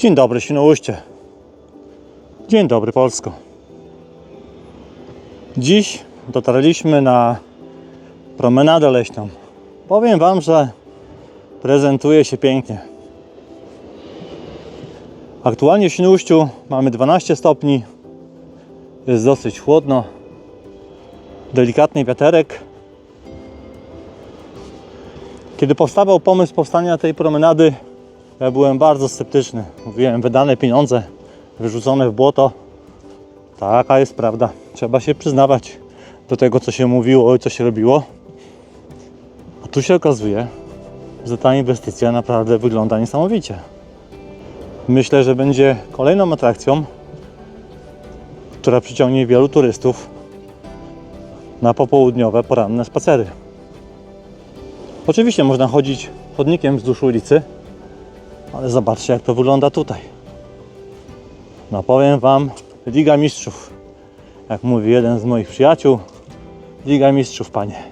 Dzień dobry Świnoujście. Dzień dobry Polsko. Dziś dotarliśmy na promenadę leśną. Powiem Wam, że prezentuje się pięknie. Aktualnie w Świnoujściu mamy 12 stopni. Jest dosyć chłodno. Delikatny wiaterek. Kiedy powstawał pomysł powstania tej promenady, ja byłem bardzo sceptyczny. Mówiłem, wydane pieniądze wyrzucone w błoto. Taka jest prawda. Trzeba się przyznawać do tego, co się mówiło i co się robiło. A tu się okazuje, że ta inwestycja naprawdę wygląda niesamowicie. Myślę, że będzie kolejną atrakcją, która przyciągnie wielu turystów na popołudniowe, poranne spacery. Oczywiście można chodzić chodnikiem wzdłuż ulicy, ale zobaczcie jak to wygląda tutaj. No powiem Wam, Liga Mistrzów. Jak mówi jeden z moich przyjaciół, Liga Mistrzów, panie.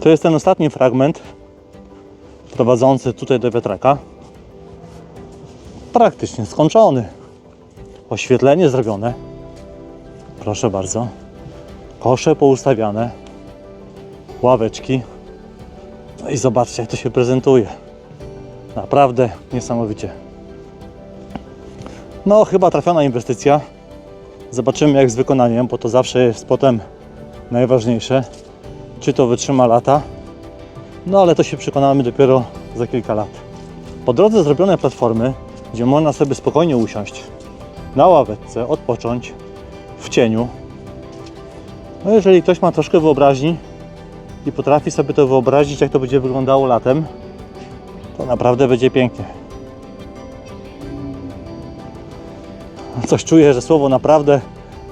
To jest ten ostatni fragment prowadzący tutaj do wiatraka. Praktycznie skończony. Oświetlenie zrobione. Proszę bardzo. Kosze poustawiane. Ławeczki. No i zobaczcie, jak to się prezentuje. Naprawdę niesamowicie. No, chyba trafiona inwestycja. Zobaczymy, jak z wykonaniem, bo to zawsze jest potem najważniejsze. Czy to wytrzyma lata? No, ale to się przekonamy dopiero za kilka lat. Po drodze zrobione platformy, gdzie można sobie spokojnie usiąść na ławeczce, odpocząć w cieniu. No, jeżeli ktoś ma troszkę wyobraźni, i potrafi sobie to wyobrazić, jak to będzie wyglądało latem, to naprawdę będzie pięknie. Coś czuję, że słowo naprawdę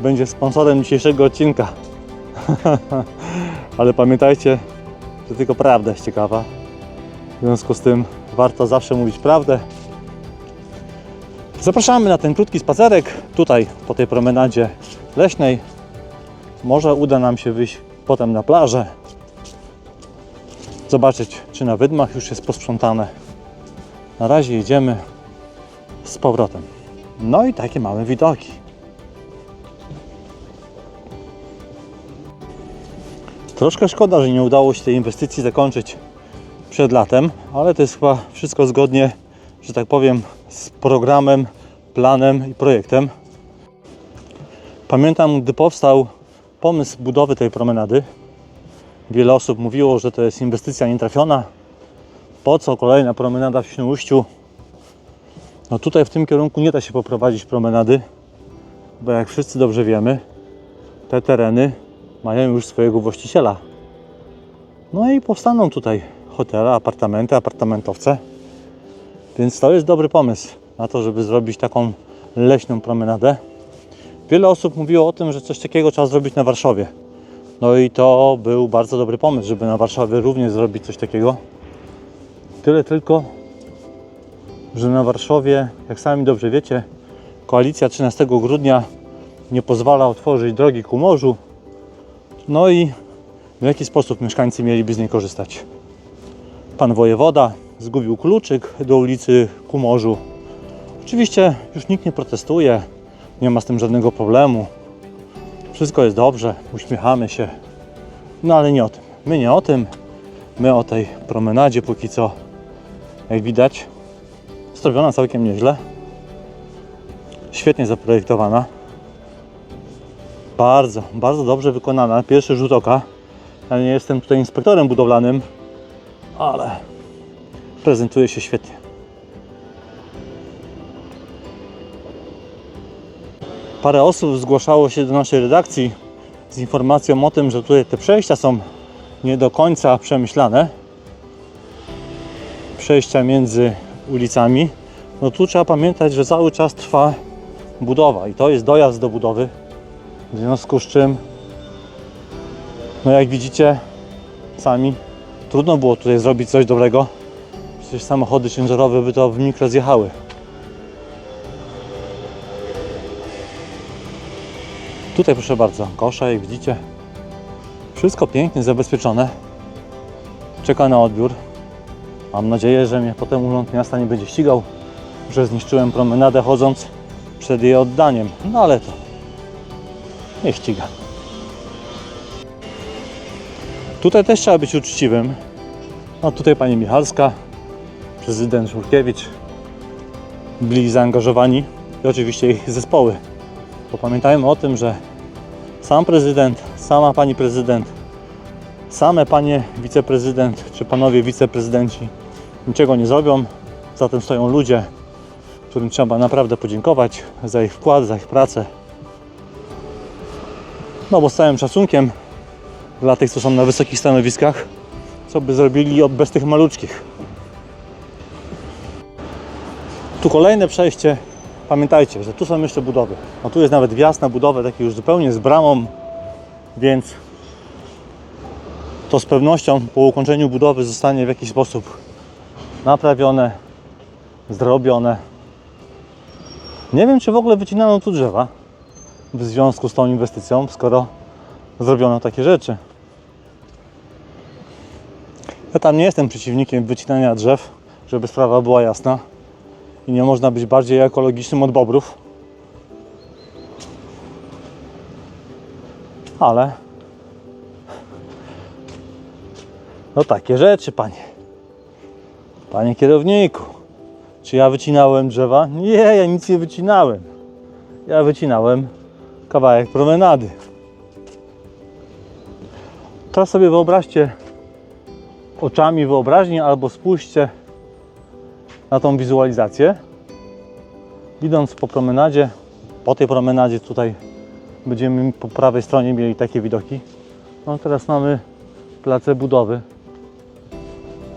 będzie sponsorem dzisiejszego odcinka. Ale pamiętajcie, że tylko prawda jest ciekawa. W związku z tym warto zawsze mówić prawdę. Zapraszamy na ten krótki spacerek tutaj po tej promenadzie leśnej. Może uda nam się wyjść potem na plażę, zobaczyć, czy na wydmach już jest posprzątane. Na razie jedziemy z powrotem. No i takie mamy widoki. Troszkę szkoda, że nie udało się tej inwestycji zakończyć przed latem, ale to jest chyba wszystko zgodnie, że tak powiem, z programem, planem i projektem. Pamiętam, gdy powstał pomysł budowy tej promenady, Wiele osób mówiło, że to jest inwestycja nietrafiona. Po co kolejna promenada w Świnoujściu? No tutaj w tym kierunku nie da się poprowadzić promenady, bo jak wszyscy dobrze wiemy, te tereny mają już swojego właściciela. No i powstaną tutaj hotele, apartamenty, apartamentowce. Więc to jest dobry pomysł na to, żeby zrobić taką leśną promenadę. Wiele osób mówiło o tym, że coś takiego trzeba zrobić na Warszawie. No i to był bardzo dobry pomysł, żeby na Warszawie również zrobić coś takiego. Tyle tylko, że na Warszawie, jak sami dobrze wiecie, koalicja 13 grudnia nie pozwala otworzyć drogi ku morzu. No i w jaki sposób mieszkańcy mieliby z niej korzystać? Pan wojewoda zgubił kluczyk do ulicy ku morzu. Oczywiście już nikt nie protestuje, nie ma z tym żadnego problemu. Wszystko jest dobrze, uśmiechamy się. No ale nie o tym. My nie o tym. My o tej promenadzie póki co. Jak widać, zrobiona całkiem nieźle. Świetnie zaprojektowana. Bardzo, bardzo dobrze wykonana. Pierwszy rzut oka. Ja nie jestem tutaj inspektorem budowlanym, ale prezentuje się świetnie. Parę osób zgłaszało się do naszej redakcji z informacją o tym, że tutaj te przejścia są nie do końca przemyślane. Przejścia między ulicami. No tu trzeba pamiętać, że cały czas trwa budowa i to jest dojazd do budowy. W związku z czym, no jak widzicie sami, trudno było tutaj zrobić coś dobrego. Przecież samochody ciężarowe by to w mikro zjechały. Tutaj proszę bardzo, kosze jak widzicie. Wszystko pięknie zabezpieczone. Czeka na odbiór. Mam nadzieję, że mnie potem Urząd Miasta nie będzie ścigał, że zniszczyłem promenadę chodząc przed jej oddaniem. No ale to nie ściga. Tutaj też trzeba być uczciwym. No tutaj pani Michalska, prezydent Żurkiewicz byli zaangażowani i oczywiście ich zespoły. Bo pamiętajmy o tym, że sam prezydent, sama pani prezydent, same panie wiceprezydent czy panowie wiceprezydenci niczego nie zrobią. Za tym stoją ludzie, którym trzeba naprawdę podziękować za ich wkład, za ich pracę. No bo z całym szacunkiem dla tych, co są na wysokich stanowiskach, co by zrobili bez tych maluczkich. Tu kolejne przejście. Pamiętajcie, że tu są jeszcze budowy. No tu jest nawet wjazd na budowę, taki już zupełnie z bramą, więc to z pewnością po ukończeniu budowy zostanie w jakiś sposób naprawione, zrobione. Nie wiem, czy w ogóle wycinano tu drzewa w związku z tą inwestycją, skoro zrobiono takie rzeczy. Ja tam nie jestem przeciwnikiem wycinania drzew, żeby sprawa była jasna. I nie można być bardziej ekologicznym od bobrów. Ale no takie rzeczy, panie. Panie kierowniku, czy ja wycinałem drzewa? Nie, ja nic nie wycinałem. Ja wycinałem kawałek promenady. Teraz sobie wyobraźcie oczami wyobraźni albo spójrzcie na tą wizualizację. Idąc po promenadzie, po tej promenadzie tutaj będziemy po prawej stronie mieli takie widoki. No teraz mamy place budowy,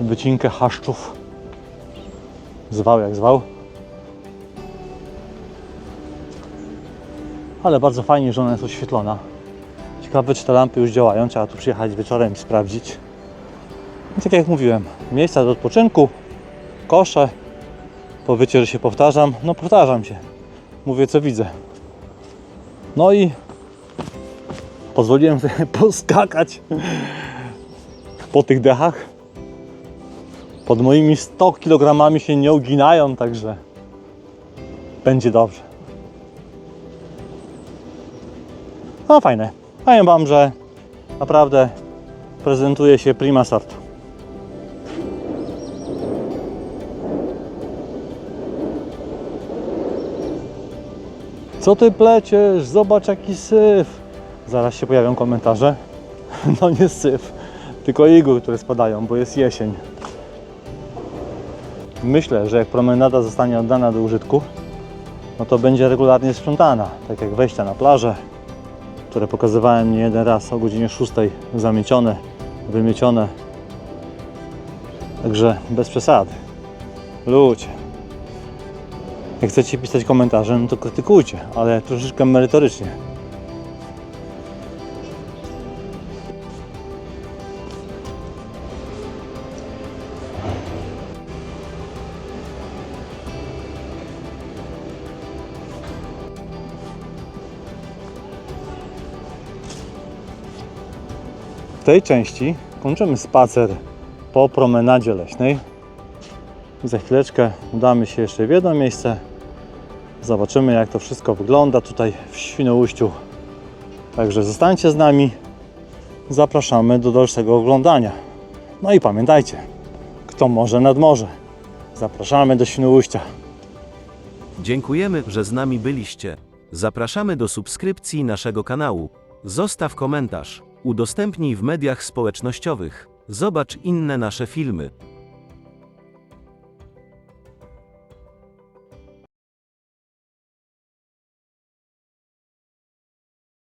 wycinkę chaszczów, zwał jak zwał. Ale bardzo fajnie, że ona jest oświetlona. Ciekawe, czy te lampy już działają. Trzeba tu przyjechać wieczorem i sprawdzić. No, tak jak mówiłem, miejsca do odpoczynku, kosze. Powiecie, że się powtarzam. No powtarzam się. Mówię co widzę. No i pozwoliłem sobie poskakać po tych dechach. Pod moimi 100 kg się nie uginają, także będzie dobrze. No fajne. Powiem Wam, że naprawdę prezentuje się prima sortu. Co ty pleciesz? Zobacz jaki syf. Zaraz się pojawią komentarze. No nie syf, tylko igły, które spadają, bo jest jesień. Myślę, że jak promenada zostanie oddana do użytku, no to będzie regularnie sprzątana, tak jak wejścia na plażę, które pokazywałem nie jeden raz o godzinie 6 zamiecione, wymiecione. Także bez przesady. Ludzie. Jak chcecie pisać komentarze, no to krytykujcie, ale troszeczkę merytorycznie. W tej części kończymy spacer po promenadzie leśnej. Za chwileczkę udamy się jeszcze w jedno miejsce. Zobaczymy jak to wszystko wygląda tutaj w Świnoujściu. Także zostańcie z nami. Zapraszamy do dalszego oglądania. No i pamiętajcie, kto może nad morze. Zapraszamy do Świnoujścia. Dziękujemy, że z nami byliście. Zapraszamy do subskrypcji naszego kanału. Zostaw komentarz. Udostępnij w mediach społecznościowych. Zobacz inne nasze filmy.